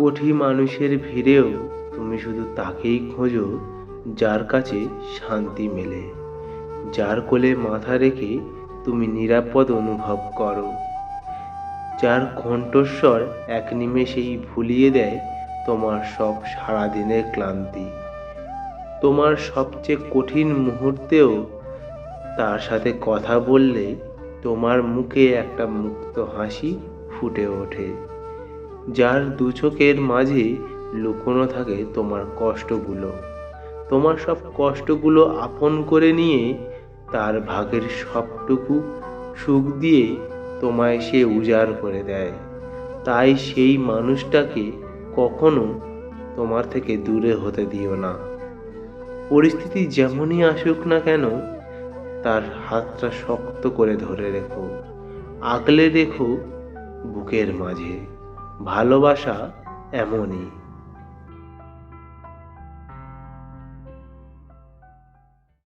কোটি মানুষের ভিড়েও তুমি শুধু তাকেই খোঁজো, যার কাছে শান্তি মেলে। যার কোলে মাথা রেখে তুমি নিরাপদ অনুভব করো। যার কণ্ঠস্বর এক নিমেষেই ভুলিয়ে দেয় তোমার সব সারাদিনের ক্লান্তি। তোমার সবচেয়ে কঠিন মুহূর্তেও তার সাথে কথা বললে তোমার মুখে একটা মুক্ত হাসি ফুটে ওঠে। যার দু চোখের মাঝে লুকোনো থাকে তোমার কষ্টগুলো। তোমার সব কষ্টগুলো আপন করে নিয়ে তার ভাগের সবটুকু সুখ দিয়ে তোমায় সে উজাড় করে দেয়। তাই সেই মানুষটাকে কখনো তোমার থেকে দূরে হতে দিও না। পরিস্থিতি যেমনই আসুক না কেন, তার হাতটা শক্ত করে ধরে রেখো। আগলে রেখো বুকের মাঝে। ভালোবাসা এমনই।